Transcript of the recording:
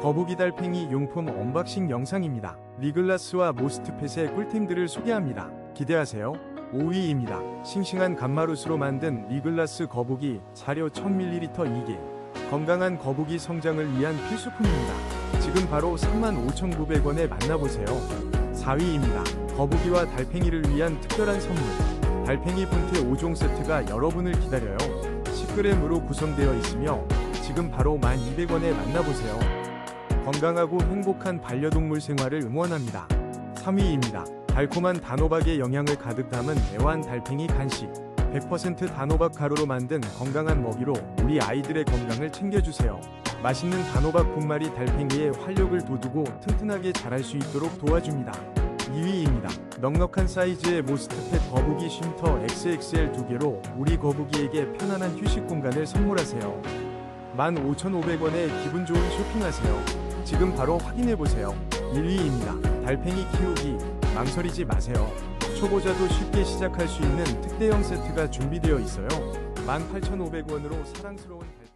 거북이 달팽이 용품 언박싱 영상입니다. 리글라스와 모스트펫의 꿀템들을 소개합니다. 기대하세요. 5위입니다. 싱싱한 감마루스로 만든 리글라스 거북이 사료 1000ml 2개. 건강한 거북이 성장을 위한 필수품입니다. 지금 바로 35,900원에 만나보세요. 4위입니다. 거북이와 달팽이를 위한 특별한 선물. 달팽이 본체 5종 세트가 여러분을 기다려요. 10g으로 구성되어 있으며 지금 바로 1,200원에 만나보세요. 건강하고 행복한 반려동물 생활을 응원합니다. 3위입니다. 달콤한 단호박의 영양을 가득 담은 애완 달팽이 간식. 100% 단호박 가루로 만든 건강한 먹이로 우리 아이들의 건강을 챙겨주세요. 맛있는 단호박 분말이 달팽이의 활력을 돋우고 튼튼하게 자랄 수 있도록 도와줍니다. 2위입니다. 넉넉한 사이즈의 모스트펫 거북이 쉼터 XXL 두 개로 우리 거북이에게 편안한 휴식 공간을 선물하세요. 15,500원에 기분 좋은 쇼핑하세요. 지금 바로 확인해보세요. 1위입니다. 달팽이 키우기 망설이지 마세요. 초보자도 쉽게 시작할 수 있는 특대형 세트가 준비되어 있어요. 18,500원으로 사랑스러운 달...